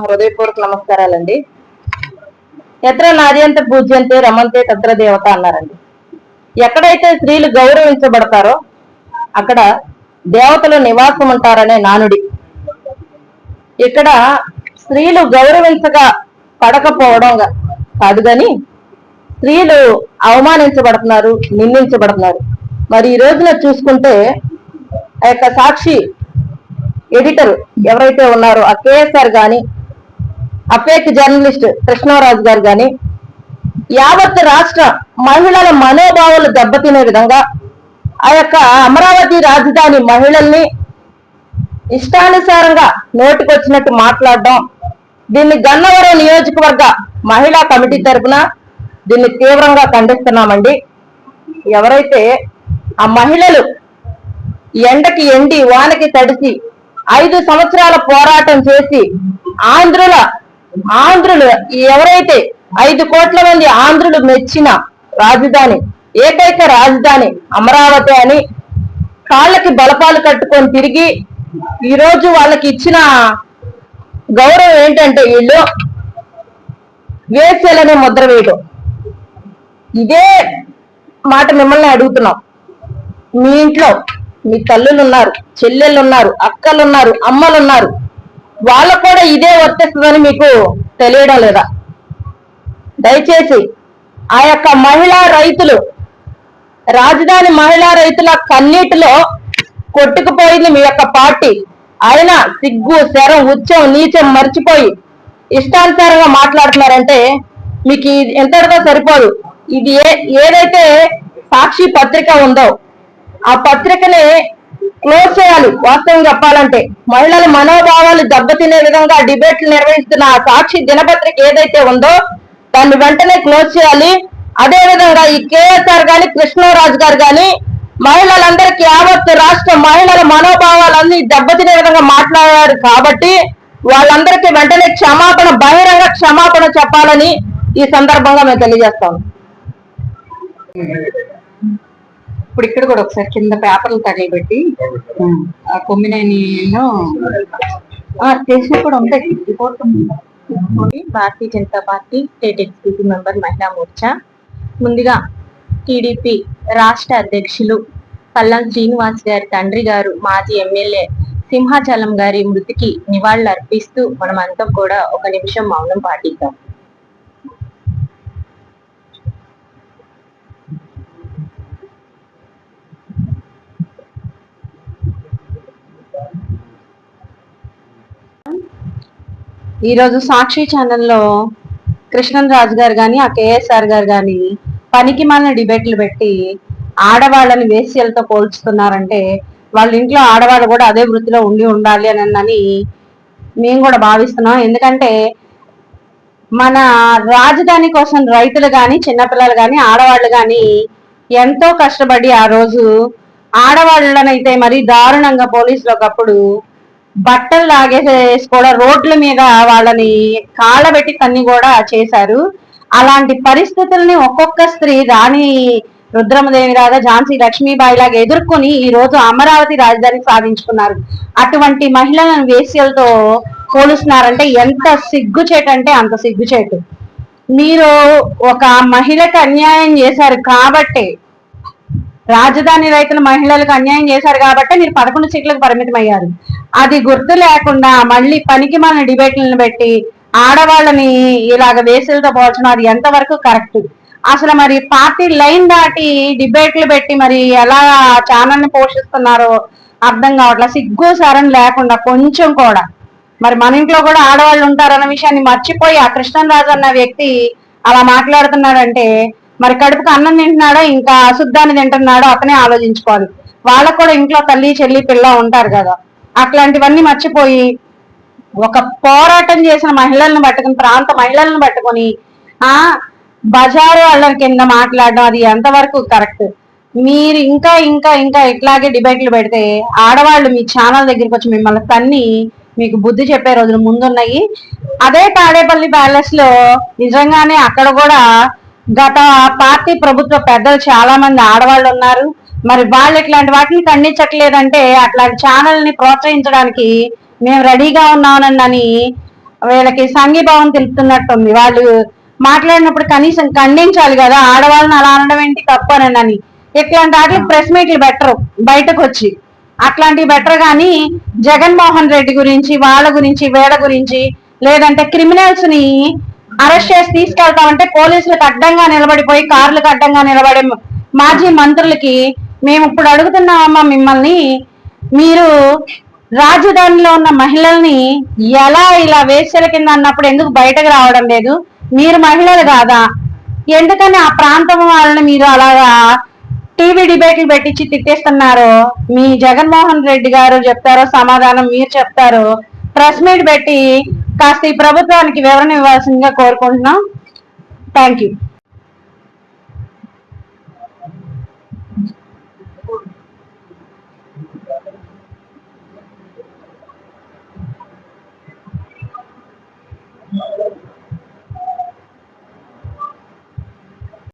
హృదయపూర్వక నమస్కారాలండి. ఎత్ర నార్యంత పూజ్యంతే రమంతే తత్ర దేవత అన్నారండి. ఎక్కడైతే స్త్రీలు గౌరవించబడతారో అక్కడ దేవతలు నివాసం ఉంటారనే నానుడి. ఇక్కడ స్త్రీలు గౌరవించగా పడకపోవడం కాదు గాని స్త్రీలు అవమానించబడుతున్నారు నిందించబడుతున్నారు. మరి ఈ రోజున చూసుకుంటే ఆ యొక్క సాక్షి ఎడిటర్ ఎవరైతే ఉన్నారో ఆ కేఎస్ఆర్ గాని ఆ జర్నలిస్ట్ కృష్ణారాజు గారు గాని యావత్ రాష్ట్ర మహిళల మనోభావాలు దెబ్బతినే విధంగా ఆ యొక్క అమరావతి రాజధాని మహిళల్ని ఇష్టానుసారంగా నోటికొచ్చినట్టు మాట్లాడడం దీన్ని గన్నవరం నియోజకవర్గ మహిళా కమిటీ తరపున దీన్ని తీవ్రంగా ఖండిస్తున్నామండి. ఎవరైతే ఆ మహిళలు ఎండకి ఎండి వానకి తడిసి ఐదు సంవత్సరాల పోరాటం చేసి ఆంధ్రుల ఆంధ్రులు ఎవరైతే ఐదు కోట్ల మంది ఆంధ్రులు మెచ్చిన రాజధాని ఏకైక రాజధాని అమరావతి అని కాళ్ళకి బలపాలు కట్టుకొని తిరిగి ఈరోజు వాళ్ళకి ఇచ్చిన గౌరవం ఏంటంటే వీళ్ళు వేసేలనే ముద్ర వేయడం ఇదే మాట మిమ్మల్ని అడుగుతున్నాం. మీ ఇంట్లో మీ తల్లులు ఉన్నారు చెల్లెళ్ళు ఉన్నారు అక్కలు ఉన్నారు అమ్మలు ఉన్నారు. వాళ్ళకు కూడా ఇదే వర్తిస్తుందని మీకు తెలియడం లేదా? దయచేసి ఆ యొక్క మహిళా రైతులు రాజధాని మహిళా రైతుల కన్నీటిలో కొట్టుకుపోయింది మీ యొక్క పార్టీ. అయినా సిగ్గు శరం ఉచ్చం నీచం మర్చిపోయి ఇష్టానుసారంగా మాట్లాడుతున్నారంటే మీకు ఇది ఎంతటితో సరిపోదు. ఇది ఏ ఏదైతే సాక్షి పత్రిక ఉందో ఆ పత్రికని క్లోజ్ చేయాలి. వాస్తవం చెప్పాలంటే మహిళల మనోభావాలు దెబ్బతినే విధంగా డిబేట్లు నిర్వహిస్తున్న ఆ సాక్షి దినపత్రిక ఏదైతే ఉందో దాన్ని వెంటనే క్లోజ్ చేయాలి. అదే విధంగా ఈ కేఎస్ఆర్ గాని కృష్ణరాజు గారు గాని మహిళలందరికీ యావత్ రాష్ట్ర మహిళల మనోభావాలన్నీ దెబ్బతినే విధంగా మాట్లాడారు కాబట్టి వాళ్ళందరికీ వెంటనే క్షమాపణ బహిరంగ క్షమాపణ చెప్పాలని ఈ సందర్భంగా మేము తెలియజేస్తాము ఇప్పుడు ఇక్కడ కూడా ఒకసారి కింద పేపర్లు తగలబెట్టి ఆ కొమ్మినేనిను చేసిన కూడా ఉంటాయి. Report. Bharatiya Janata party state executive member Mahila Morcha. ముందుగా టీడీపీ రాష్ట్ర అధ్యక్షులు పల్లం శ్రీనివాస్ గారి తండ్రి గారు మాజీ ఎమ్మెల్యే సింహాచలం గారి మృతికి నివాళులు అర్పిస్తూ మనమంతా కూడా ఒక నిమిషం మౌనం పాటిద్దాం. ఈరోజు సాక్షి ఛానల్లో కృష్ణన్ రాజు గారు కానీ ఆ కేఎస్ఆర్ గారు కానీ పనికి మాలిన డిబేట్లు పెట్టి ఆడవాళ్ళని వేశ్యలతో పోల్చుతున్నారంటే వాళ్ళ ఇంట్లో ఆడవాళ్ళు కూడా అదే వృత్తిలో ఉండి ఉండాలి అని అని మేము కూడా భావిస్తున్నాం. ఎందుకంటే మన రాజధాని కోసం రైతులు కానీ చిన్నపిల్లలు కానీ ఆడవాళ్ళు కానీ ఎంతో కష్టపడి ఆ రోజు ఆడవాళ్ళనైతే మరి దారుణంగా పోలీసులు ఒకప్పుడు బట్టలు లాగేసేసి కూడా రోడ్ల మీద వాళ్ళని కాళ్ళబెట్టి తన్ని కూడా చేశారు. అలాంటి పరిస్థితుల్ని ఒక్కొక్క స్త్రీ రాణి రుద్రమదేవి లాగా ఝాన్సీ లక్ష్మీబాయి లాగా ఎదుర్కొని ఈ రోజు అమరావతి రాజధాని సాధించుకున్నారు. అటువంటి మహిళలను వేశ్యలతో పోలుస్తున్నారంటే ఎంత సిగ్గుచేటంటే అంత సిగ్గుచేటు. మీరు ఒక మహిళకు అన్యాయం చేశారు కాబట్టే రాజధాని రైతులు మహిళలకు అన్యాయం చేశారు కాబట్టి మీరు పదకొండు సీట్లకు పరిమితం అయ్యారు అది గుర్తు లేకుండా మళ్ళీ పనికి మన డిబేట్లను పెట్టి ఆడవాళ్ళని ఇలాగ వేసులతో పోల్చడం అది ఎంతవరకు కరెక్ట్? అసలు మరి పార్టీ లైన్ దాటి డిబేట్లు పెట్టి మరి ఎలా ఛానల్ని పోషిస్తున్నారో అర్థం కావట్లే. సిగ్గు సరం లేకుండా కొంచెం కూడా. మరి మన ఇంట్లో కూడా ఆడవాళ్ళు ఉంటారన్న విషయాన్ని మర్చిపోయి ఆ కృష్ణరాజు అన్న వ్యక్తి అలా మాట్లాడుతున్నాడంటే మరి కడుపుకు అన్నం తింటున్నాడో ఇంకా అశుద్ధాన్ని తింటున్నాడో అతనే ఆలోచించుకోవాలి. వాళ్ళకు కూడా ఇంట్లో తల్లి చెల్లి పిల్ల ఉంటారు కదా. అట్లాంటివన్నీ మర్చిపోయి ఒక పోరాటం చేసిన మహిళలను పట్టుకుని ప్రాంత మహిళలను పట్టుకొని ఆ బజారు వాళ్ళ కింద మాట్లాడడం అది ఎంతవరకు కరెక్ట్? మీరు ఇంకా ఇంకా ఇంకా ఇట్లాగే డిబేట్లు పెడితే ఆడవాళ్ళు మీ ఛానల్ దగ్గరికి వచ్చి మిమ్మల్ని తన్ని మీకు బుద్ధి చెప్పే రోజులు ముందున్నాయి. అదే తాడేపల్లి ప్యాలెస్లో నిజంగానే అక్కడ కూడా గత పార్టీ ప్రభుత్వ పెద్దలు చాలా మంది ఆడవాళ్ళు ఉన్నారు. మరి వాళ్ళు ఇట్లాంటి వాటిని ఖండించట్లేదంటే అట్లాంటి ఛానల్ని ప్రోత్సహించడానికి మేము రెడీగా ఉన్నామని వీళ్ళకి సంఘీభావం తెలుపుతున్నట్టుంది వాళ్ళు మాట్లాడినప్పుడు కనీసం ఖండించాలి కదా ఆడవాళ్ళని అలా అనడం ఏంటి తప్పనని ఇట్లాంటి వాటికి ప్రెస్ మీట్లు బెటర్ బయటకు వచ్చి అట్లాంటివి బెటర్ కానీ జగన్మోహన్ రెడ్డి గురించి వాళ్ళ గురించి వీళ్ళ గురించి లేదంటే క్రిమినల్స్ని అరెస్ట్ చేసి తీసుకెళ్తామంటే పోలీసులకు అడ్డంగా నిలబడిపోయి కార్లకు అడ్డంగా నిలబడే మాజీ మంత్రులకి మేము ఇప్పుడు అడుగుతున్నామమ్మా మిమ్మల్ని మీరు రాజధానిలో ఉన్న మహిళల్ని ఎలా ఇలా వేసల కింద అన్నప్పుడు ఎందుకు బయటకు రావడం లేదు? మీరు మహిళలు కాదా? ఎందుకని ఆ ప్రాంతం వాళ్ళని మీరు అలాగా టీవీ డిబేట్లు పెట్టించి తిట్టేస్తున్నారు? మీ జగన్మోహన్ రెడ్డి గారు చెప్తారో సమాధానం మీరు చెప్తారు? ప్రెస్ మీట్ పెట్టి కాస్త ఈ ప్రభుత్వానికి వివరణ ఇవ్వాల్సిందిగా కోరుకుంటున్నాం. Thank you